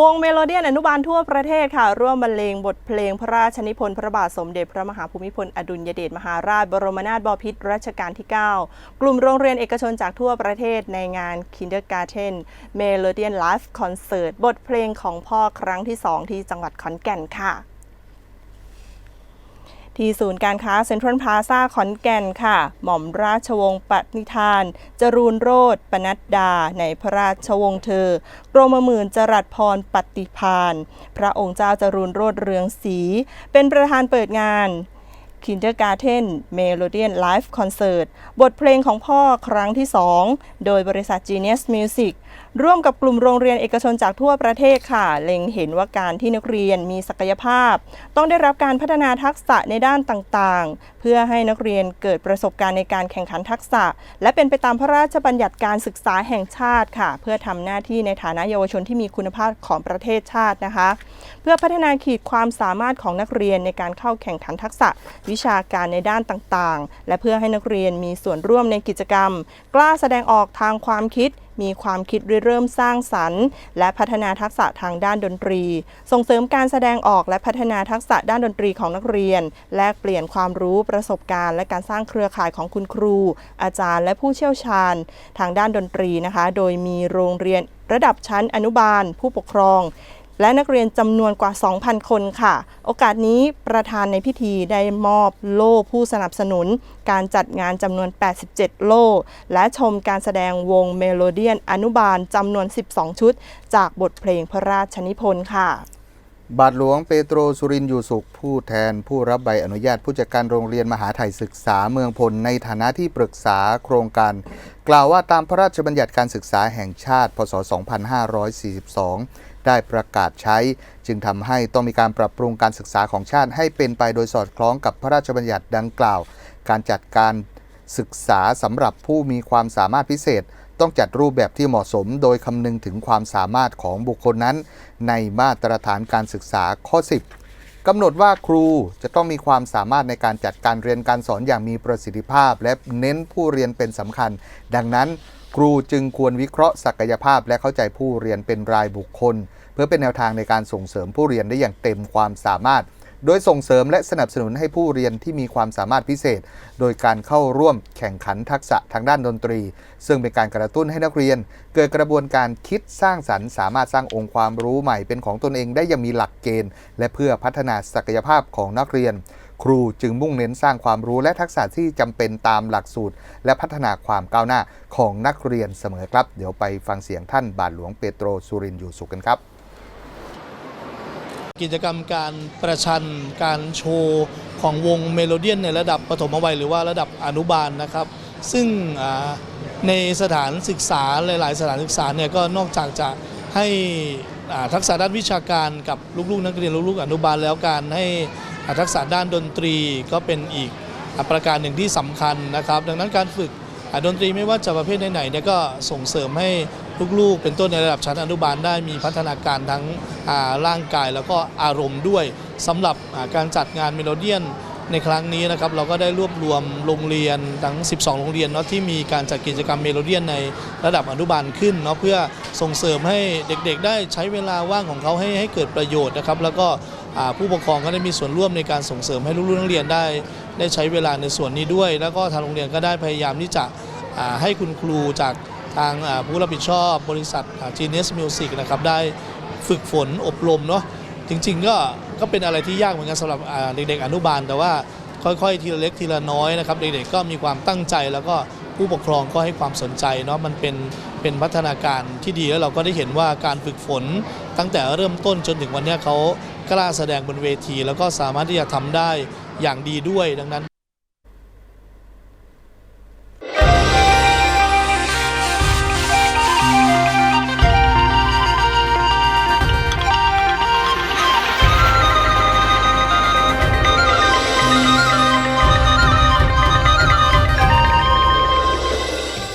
วงเมโลเดียนอนุบาลทั่วประเทศค่ะ ร่วมบรรเลงบทเพลงพระราชนิพนธ์พระบาทสมเด็จพระมหาภูมิพลอดุลยเดชมหาราชบรมนาถบพิตรรัชกาลที่ 9 กลุ่มโรงเรียนเอกชนจากทั่วประเทศในงาน Kindergarten Melodian Live Concert บทเพลงของพ่อครั้งที่ 2 ที่จังหวัดขอนแก่นค่ะ ที่ศูนย์การค้าเซ็นทรัลพลาซาขอนแก่นค่ะ หม่อมราชวงศ์ปณิธาน จรูนโรธปนัดดา ในพระราชวงศ์เธอกรมหมื่นจรัสพรปฏิพานพระองค์เจ้าจรูนโรธเรืองศรีเป็นประธานเปิดงาน Kindergarten Melodian Live Concert บทเพลงของพ่อครั้งที่ 2 โดยบริษัท Genius Music ร่วมกับกลุ่มโรงเรียนเอกชนจากทั่วประเทศค่ะ เล็งเห็นว่าการที่นักเรียนมีศักยภาพ ต้องได้รับการพัฒนาทักษะในด้านต่างๆ เพื่อให้นักเรียนเกิดประสบการณ์ในการแข่งขันทักษะ และเป็นไปตามพระราชบัญญัติการศึกษาแห่งชาติค่ะ เพื่อทำหน้าที่ในฐานะเยาวชนที่มีคุณภาพของประเทศชาตินะคะ เพื่อพัฒนาขีดความสามารถของนักเรียนในการเข้าแข่งขันทักษะ วิชาการในด้านต่างๆ และเพื่อให้นักเรียนมีส่วนร่วมในกิจกรรม กล้าแสดงออกทางความคิด มีความคิดริเริ่มสร้างสรรค์ และพัฒนาทักษะทางด้านดนตรี ส่งเสริมการแสดงออกและพัฒนาทักษะด้านดนตรีของนักเรียน แลกเปลี่ยนความรู้ประสบการณ์ และการสร้างเครือข่ายของคุณครู อาจารย์ และผู้เชี่ยวชาญ ทางด้านดนตรีนะคะ โดยมีโรงเรียนระดับชั้นอนุบาล ผู้ปกครอง และนักเรียนจำนวนกว่า 2,000 คนค่ะ โอกาสนี้ประธานในพิธีได้มอบโล่ผู้สนับสนุน การจัดงานจำนวน 87 โล่ และชมการแสดงวงเมโลเดียนอนุบาลจำนวน 12 ชุด จากบทเพลงพระราชนิพนธ์ค่ะ บาทหลวงเปโตรสุรินอยู่สุข ผู้แทนผู้รับใบอนุญาตผู้จัดการโรงเรียนมหาไทยศึกษาเมืองพล ในฐานะที่ปรึกษาโครงการ กล่าวว่าตามพระราชบัญญัติการศึกษาแห่งชาติ พศ 2542 ได้ประกาศใช้ จึงทำให้ต้องมีการปรับปรุงการศึกษาของชาติให้เป็นไปโดยสอดคล้องกับพระราชบัญญัติดังกล่าว การจัดการศึกษาสำหรับผู้มีความสามารถพิเศษ ต้องจัดรูปแบบที่เหมาะสม โดยคำนึงถึงความสามารถของบุคคลนั้น ในมาตรฐานการศึกษาข้อ 10กำหนดว่าครูจะต้องมีความสามารถในการจัดการเรียนการสอนอย่างมีประสิทธิภาพ และเน้นผู้เรียนเป็นสำคัญ ดังนั้น ครูจึงควรวิเคราะห์ศักยภาพและเข้าใจผู้เรียนเป็นรายบุคคล เพื่อเป็นแนวทางในการส่งเสริมผู้เรียนได้อย่างเต็มความสามารถ โดยส่งเสริมและสนับสนุนให้ผู้เรียนที่มีความสามารถพิเศษ โดยการเข้าร่วมแข่งขันทักษะทางด้านดนตรี ซึ่งเป็นการกระตุ้นให้นักเรียน เกิดกระบวนการคิดสร้างสรรค์ สามารถสร้างองค์ความรู้ใหม่เป็นของตนเองได้อยังมีหลักเกณฑ์ และเพื่อพัฒนาศักยภาพของนักเรียน ครูจึงมุ่งเน้นสร้างความรู้และทักษะที่จำเป็นตามหลักสูตร และพัฒนาความก้าวหน้าของนักเรียนเสมอครับ เดี๋ยวไปฟังเสียงท่านบาทหลวงเปโตรสุรินอยู่สุขกันครับ กิจกรรมการประชันการโชว์ของวงเมโลเดียนในระดับปฐมวัยหรือว่าระดับอนุบาลนะครับ ซึ่งในสถานศึกษาหลาย ๆ สถานศึกษาเนี่ยก็นอกจากจะให้ทักษะด้านวิชาการกับลูก ๆ นักเรียนลูก ๆ อนุบาลแล้วการให้ ทักษะด้านดนตรีก็เป็นอีกประการหนึ่งที่สำคัญนะครับ ดังนั้นการฝึกดนตรีไม่ว่าจะประเภทไหนๆเนี่ยก็ส่งเสริมให้ลูกๆ เป็นต้นในระดับชั้นอนุบาลได้มีพัฒนาการทั้งร่างกายแล้วก็อารมณ์ด้วยสำหรับการจัดงานเมโลเดียนในครั้งนี้นะครับเราก็ได้รวบรวมโรงเรียนทั้ง 12 โรงเรียนเนาะที่มีการจัดกิจกรรมเมโลเดียนในระดับอนุบาลขึ้นเนาะเพื่อส่งเสริมให้เด็กๆ ได้ใช้เวลาว่างของเขาให้ให้เกิดประโยชน์นะครับ แล้วก็ ผู้ปกครองก็ได้มีส่วนร่วมในการส่งเสริมให้ลูกๆนักเรียนได้ ได้ใช้เวลาในส่วนนี้ด้วย แล้วก็ทางโรงเรียนก็ได้พยายามที่จะให้คุณครูจากทางผู้รับผิดชอบบริษัท Genius Music นะครับได้ฝึกฝนอบรมเนาะจริงๆก็ก็เป็นอะไรที่ยากเหมือนกันสำหรับเด็กๆอนุบาล แต่ว่าค่อยๆ ทีละเล็กทีละน้อยนะครับเด็กๆก็มีความตั้งใจแล้วก็ผู้ปกครองก็ให้ความสนใจเนาะมันเป็นเป็นพัฒนาการที่ดีแล้วเราก็ได้เห็นว่าการฝึกฝนตั้งแต่เริ่มต้นจนถึงวันนี้เขา กล้าแสดงบนเวที แล้วก็สามารถที่จะทำได้อย่างดีด้วยดังนั้น